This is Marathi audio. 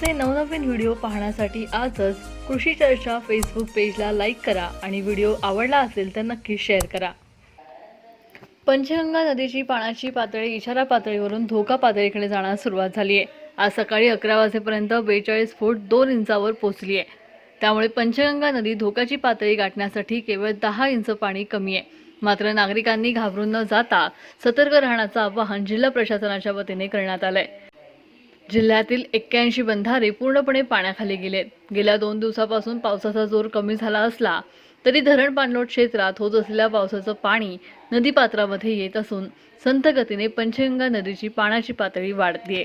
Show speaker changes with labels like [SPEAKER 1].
[SPEAKER 1] आमचे नवनवीन व्हिडिओ पाहण्यासाठी आजच कृषी चर्चा फेसबुक पेजला लाईक करा आणि व्हिडिओ आवडला असेल तर नक्की शेअर करा. पंचगंगा नदीची पाण्याची पातळी इशारा पातळीवरून धोका पातळीकडे जाण्यास सुरुवात झाली आहे. आज सकाळी अकरा वाजेपर्यंत बेचाळीस फूट दोन इंचावर पोहोचली आहे. त्यामुळे पंचगंगा नदी धोक्याची पातळी गाठण्यासाठी केवळ दहा इंच पाणी कमी आहे. मात्र नागरिकांनी घाबरून न जाता सतर्क राहण्याचं आवाहन जिल्हा प्रशासनाच्या वतीने करण्यात आलं आहे जिल्ह्यातील एक्क्याऐंशी बंधारे पूर्णपणे पाण्याखाली गेलेत. गेल्या दोन दिवसापासून पावसाचा जोर कमी झाला असला तरी धरण पाणलोट क्षेत्रात होत असलेल्या पावसाचं पाणी नदीपात्रामध्ये येत असून संथ गतीने पंचगंगा नदीची पाण्याची पातळी वाढतीये.